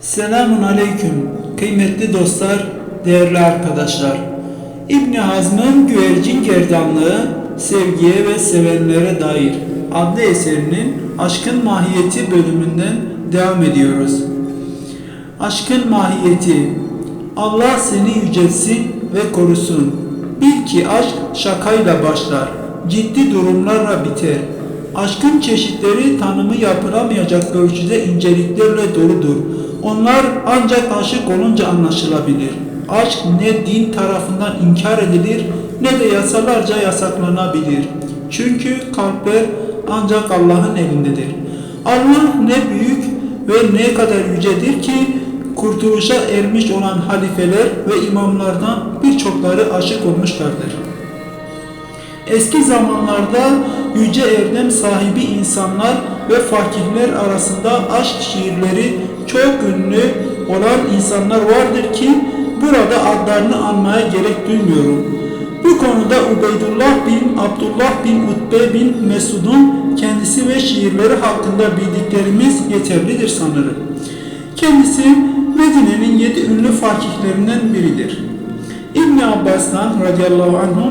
Selamun Aleyküm kıymetli dostlar, değerli arkadaşlar. İbni Hazm'ın Güvercin Gerdanlığı Sevgiye ve Sevenlere Dair adlı eserinin Aşkın Mahiyeti bölümünden devam ediyoruz. Aşkın mahiyeti Allah seni yücelsin ve korusun. Bil ki aşk şakayla başlar, ciddi durumlarla biter. Aşkın çeşitleri tanımı yapılamayacak ölçüde inceliklerle doludur. Onlar ancak aşık olunca anlaşılabilir. Aşk ne din tarafından inkar edilir ne de yasalarca yasaklanabilir. Çünkü kalpler ancak Allah'ın elindedir. Allah ne büyük ve ne kadar yücedir ki kurtuluşa ermiş olan halifeler ve imamlardan birçokları aşık olmuşlardır. Eski zamanlarda yüce erdem sahibi insanlar ve fakirler arasında aşk şiirleri çok ünlü olan insanlar vardır ki burada adlarını anmaya gerek duymuyorum. Bu konuda Ubeydullah bin Abdullah bin Utbe bin Mesud'un kendisi ve şiirleri hakkında bildiklerimiz yeterlidir sanırım. Kendisi Medine'nin yedi ünlü fakihlerinden biridir. İbn Abbas'tan radıyallahu anh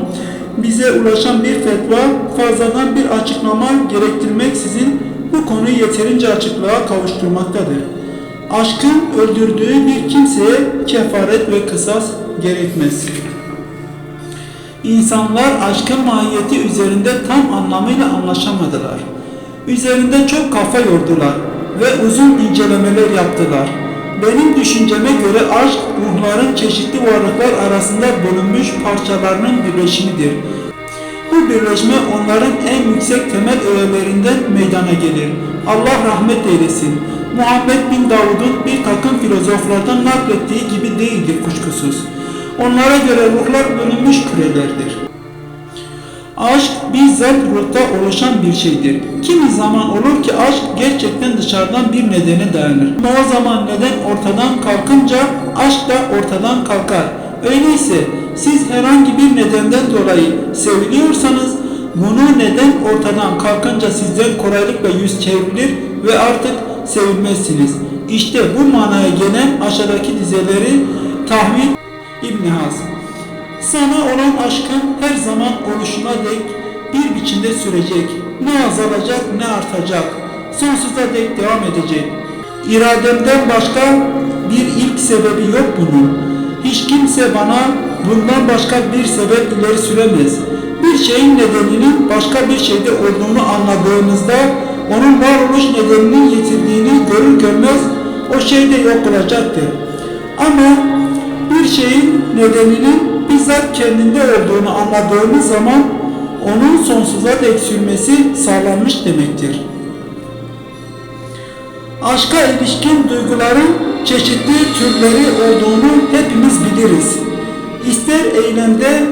bize ulaşan bir fetva fazladan bir açıklama gerektirmeksizin bu konuyu yeterince açıklığa kavuşturmaktadır. Aşkın öldürdüğü bir kimseye kefaret ve kısas gerekmez. İnsanlar aşkın mahiyeti üzerinde tam anlamıyla anlaşamadılar. Üzerinde çok kafa yordular ve uzun incelemeler yaptılar. Benim düşünceme göre aşk ruhların çeşitli varlıklar arasında bölünmüş parçalarının birleşimidir. Bu birleşme onların en yüksek temel öğelerinden meydana gelir. Allah rahmet eylesin. Muhammed bin Davud'un bir takım filozoflardan naklettiği gibi değildir kuşkusuz. Onlara göre ruhlar bölünmüş kürelerdir. Aşk bizzat ruhta oluşan bir şeydir. Kimi zaman olur ki aşk gerçekten dışarıdan bir nedene dayanır. Ama o zaman neden ortadan kalkınca aşk da ortadan kalkar. Öyleyse siz herhangi bir nedenden dolayı seviliyorsanız bunu neden ortadan kalkınca sizden kolaylıkla yüz çevrilir ve artık sevilmezsiniz. İşte bu manaya gelen aşağıdaki dizeleri tahvil İbn Hazm sana olan aşkın her zaman oluşuna dek bir biçimde sürecek. Ne azalacak ne artacak. Sonsuza dek devam edecek. İrademden başka bir ilk sebebi yok bunun. Hiç kimse bana bundan başka bir sebep ileri süremez. Bir şeyin nedeninin başka bir şeyde olduğunu anladığımızda onun varoluş nedeninin yitirdiğini görür görmez o şey de yok olacaktır. Ama bir şeyin nedeninin bizzat kendinde olduğunu anladığımız zaman onun sonsuza dek sürmesi sağlanmış demektir. Aşka ilişkin duyguların çeşitli türleri olduğunu hepimiz biliriz. İster eylemde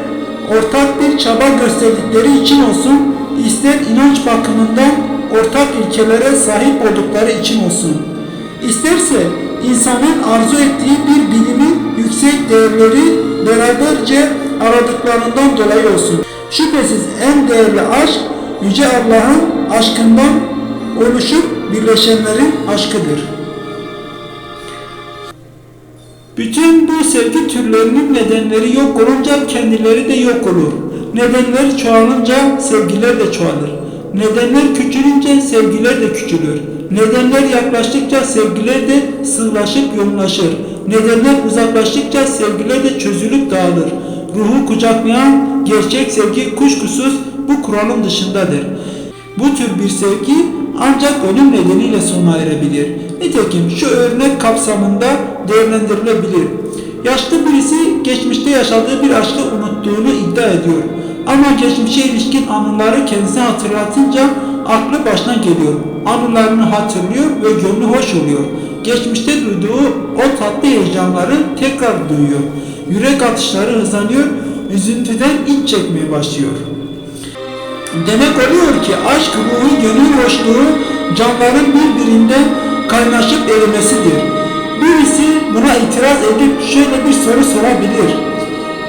ortak bir çaba gösterdikleri için olsun, ister inanç bakımından ortak ilkelere sahip oldukları için olsun. İsterse insanın arzu ettiği bir bilimin yüksek değerleri beraberce aradıklarından dolayı olsun. Şüphesiz en değerli aşk Yüce Allah'ın aşkından oluşup birleşenlerin aşkıdır. Bütün bu sevgi türlerinin nedenleri yok olunca kendileri de yok olur. Nedenler çoğalınca sevgiler de çoğalır. Nedenler küçülünce sevgiler de küçülür. Nedenler yaklaştıkça sevgiler de sığlaşıp yoğunlaşır. Nedenler uzaklaştıkça sevgiler de çözülüp dağılır. Ruhu kucaklayan gerçek sevgi kuşkusuz bu kuralın dışındadır. Bu tür bir sevgi ancak ölüm nedeniyle sona erebilir. Nitekim şu örnek kapsamında değerlendirilebilir. Yaşlı birisi geçmişte yaşadığı bir aşkı unuttuğunu iddia ediyor. Ama geçmişe ilişkin anıları kendisine hatırlatınca aklı başına geliyor. Anılarını hatırlıyor ve gönlü hoş oluyor. Geçmişte duyduğu o tatlı heyecanları tekrar duyuyor. Yürek atışları hızlanıyor, üzüntüden iç çekmeye başlıyor. Demek oluyor ki aşk ruhu gönül hoşluğu canların birbirinden kaynaşıp erimesidir. Birisi buna itiraz edip şöyle bir soru sorabilir.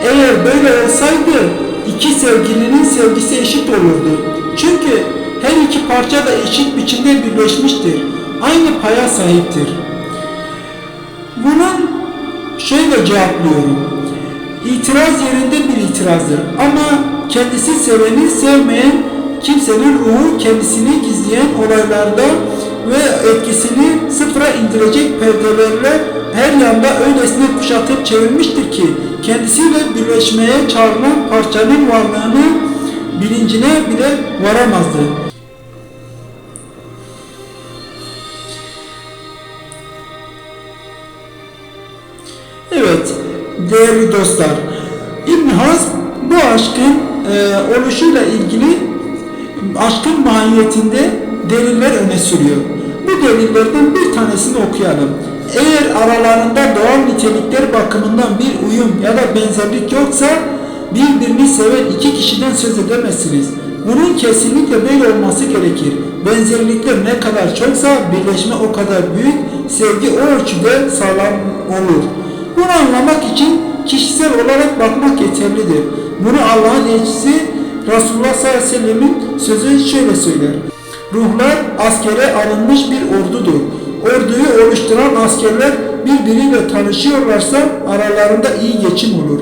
Eğer böyle olsaydı iki sevgilinin sevgisi eşit olurdu. Çünkü her iki parça da eşit biçimde birleşmiştir. Aynı paya sahiptir. Bunun şöyle cevaplıyorum. İtiraz yerinde bir itirazdır ama kendisi seveni sevmeyen kimsenin ruhu kendisini gizleyen olaylarda ve etkisini sıfıra indirecek perdelerle her yanda öylesine kuşatıp çevirmiştir ki kendisiyle birleşmeye çağrılan parçanın varlığını bilincine bile varamazdı. Evet, değerli dostlar, İbn Hazm bu aşkın e, oluşuyla ilgili aşkın mahiyetinde deliller öne sürüyor. Bu delillerden bir tanesini okuyalım. Eğer aralarında doğal nitelikler bakımından bir uyum ya da benzerlik yoksa birbirini seven iki kişiden söz edemezsiniz. Bunun kesinlikle böyle olması gerekir. Benzerlikler ne kadar çoksa birleşme o kadar büyük, sevgi o ölçüde sağlam olur. Bunu anlamak için kişisel olarak bakmak yeterlidir. Bunu Allah'ın elçisi Resulullah sallallahu aleyhi ve sellemin sözü şöyle söyler. Ruhlar askere alınmış bir ordudur. Orduyu oluşturan askerler birbiriyle tanışıyorlarsa aralarında iyi geçim olur.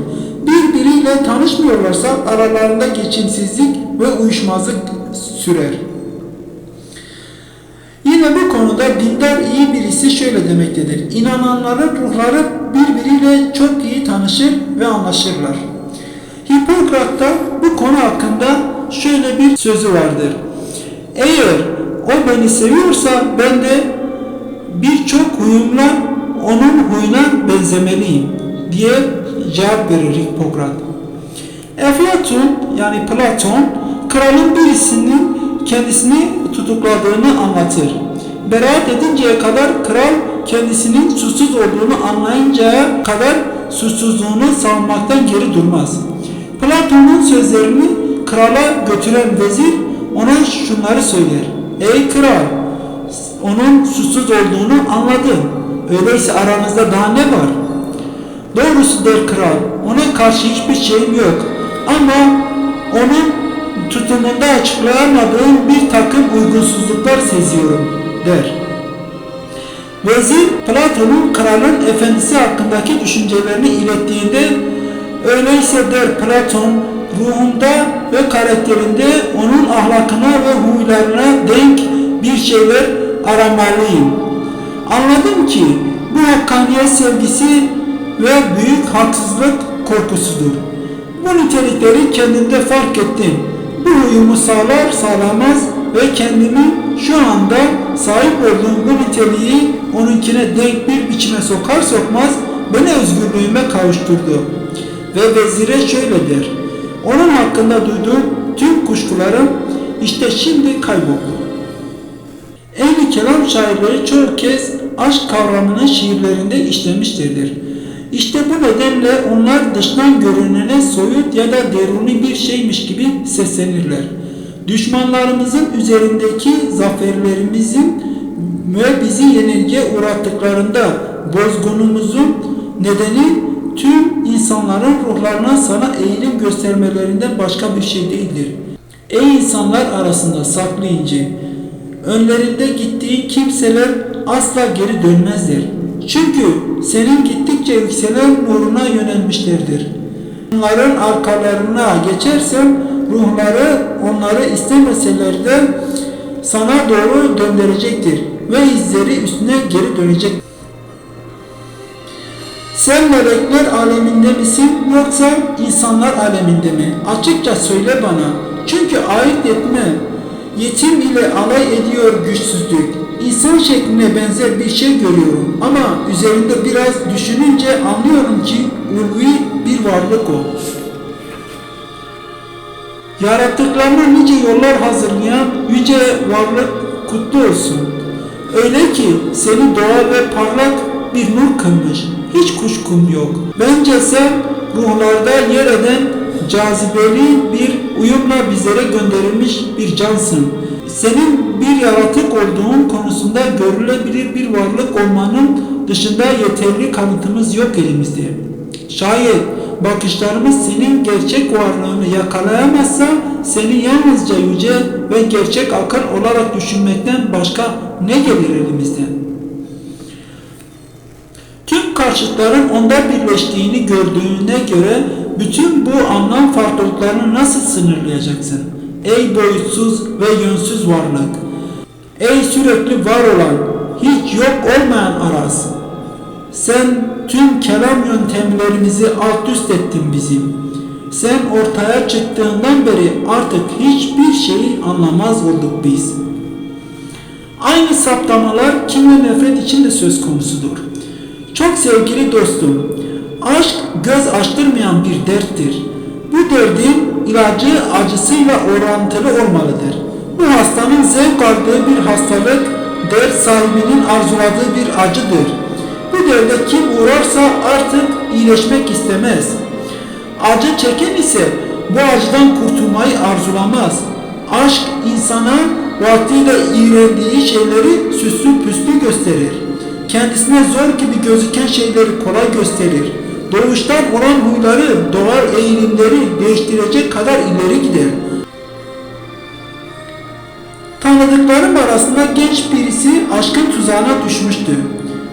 Birbiriyle tanışmıyorlarsa aralarında geçimsizlik ve uyuşmazlık sürer. Yine bu konuda dindar iyi birisi şöyle demektedir. İnananların ruhları birbiriyle çok iyi tanışır ve anlaşırlar. Hipokrat'ta bu konu hakkında şöyle bir sözü vardır. Eğer o beni seviyorsa ben de birçok huyumla onun huyuna benzemeliyim diye cevap verir Hipokrat. Eflatun yani Platon kralın birisinin kendisini tutukladığını anlatır. Beraat edinceye kadar kral kendisinin suçsuz olduğunu anlayıncaya kadar suçsuzluğunu savunmaktan geri durmaz. Platon'un sözlerini krala götüren vezir ona şunları söyler. Ey kral! Onun suçsuz olduğunu anladım. Öyleyse aranızda daha ne var? Doğrusu der kral, ona karşı hiçbir şeyim yok. Ama onun tutumunda açıklayamadığım bir takım uygunsuzluklar seziyorum der. Vezir Platon'un kralın efendisi hakkındaki düşüncelerini ilettiğinde öyleyse der Platon ruhumda ve karakterinde onun ahlakına ve huylarına denk bir şeyler aramalıyım. Anladım ki bu hakkaniyet sevgisi ve büyük haksızlık korkusudur. Bu nitelikleri kendimde fark ettim. Bu uyumu sağlar sağlamaz ve kendimi şu anda sahip olduğum bu niteliği onunkine denk bir biçime sokar sokmaz beni özgürlüğüme kavuşturdu. Ve vezire şöyle der. Onun hakkında duyduğum tüm kuşkularım işte şimdi kayboldu. Ehli kelam şairleri çoğu kez aşk kavramını şiirlerinde işlemiştirdir. İşte bu nedenle onlar dıştan görünene soyut ya da deruni bir şeymiş gibi seslenirler. Düşmanlarımızın üzerindeki zaferlerimizin ve bizi yenilgiye uğrattıklarında bozgunumuzun nedeni tüm insanların ruhlarına sana eğilim göstermelerinden başka bir şey değildir. Ey insanlar arasında saklı ince, önlerinde gittiğin kimseler asla geri dönmezler. Çünkü senin gittikçe yükselen nuruna yönelmişlerdir. Onların arkalarına geçersen ruhları onları istemeseler de sana doğru döndürecektir ve izleri üstüne geri dönecek. Sen melekler aleminde misin yoksa insanlar aleminde mi? Açıkça söyle bana. Çünkü ayırt etme. Yetim ile alay ediyor güçsüzlük. İnsan şekline benzer bir şey görüyorum ama üzerinde biraz düşününce anlıyorum ki ulvi bir varlık o. Yarattıklarına nice yollar hazırlayan yüce varlık kutlu olsun. Öyle ki seni doğa ve parlak bir nur kılmış. Hiç kuşkum yok. Bence sen ruhlarda yer eden cazibeli bir uyumla bizlere gönderilmiş bir cansın. Senin bir yaratık olduğun konusunda görülebilir bir varlık olmanın dışında yeterli kanıtımız yok elimizde. Şayet bakışlarımız senin gerçek varlığını yakalayamazsa seni yalnızca yüce ve gerçek akıl olarak düşünmekten başka ne gelir elimizden? Karşıtların onda birleştiğini gördüğüne göre bütün bu anlam farklılıklarını nasıl sınırlayacaksın? Ey boyutsuz ve yönsüz varlık! Ey sürekli var olan, hiç yok olmayan araz! Sen tüm kelam yöntemlerimizi alt üst ettin bizim. Sen ortaya çıktığından beri artık hiçbir şeyi anlamaz olduk biz. Aynı saptamalar kin ve nefret için de söz konusudur. Çok sevgili dostum, aşk göz açtırmayan bir derttir. Bu derdin ilacı acısıyla orantılı olmalıdır. Bu hastanın zevk aldığı bir hastalık, dert sahibinin arzuladığı bir acıdır. Bu derde kim uğrarsa artık iyileşmek istemez. Acı çeken ise bu acıdan kurtulmayı arzulamaz. Aşk insana vaktiyle iğrendiği şeyleri süslü püslü gösterir. Kendisine zor gibi gözüken şeyleri kolay gösterir. Doğuştan olan huyları, doğal eğilimleri değiştirecek kadar ileri gider. Tanıdıklarım arasında genç birisi aşkın tuzağına düşmüştü.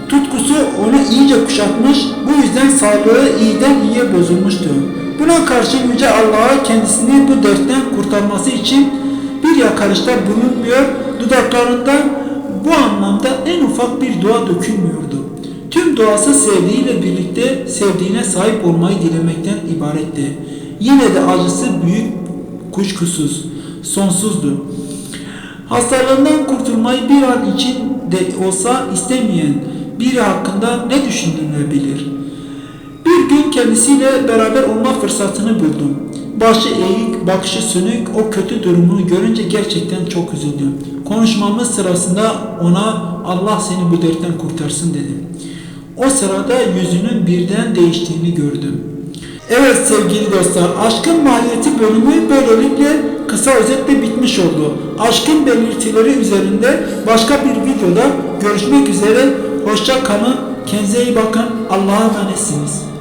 Tutkusu onu iyice kuşatmış, bu yüzden sağlığı iyiden iyiye bozulmuştu. Buna karşı Yüce Allah'a kendisini bu dertten kurtarması için bir yakarışta bulunmuyor, dudaklarından bu anlamda en ufak bir dua dökülmüyordu. Tüm duası sevdiğiyle birlikte sevdiğine sahip olmayı dilemekten ibaretti. Yine de acısı büyük, kuşkusuz, sonsuzdu. Hastalığından kurtulmayı bir an için de olsa istemeyen biri hakkında ne düşünülebilir? Bir gün kendisiyle beraber olma fırsatını buldum. Başı eğik, bakışı sönük, o kötü durumunu görünce gerçekten çok üzüldüm. Konuşmamız sırasında ona Allah seni bu dertten kurtarsın dedim. O sırada yüzünün birden değiştiğini gördüm. Evet sevgili dostlar, Aşkın Maliyeti bölümü böylelikle kısa özetle bitmiş oldu. Aşkın belirtileri üzerinde başka bir videoda görüşmek üzere. Hoşça kalın, kendinize iyi bakın, Allah'a emanetsiniz.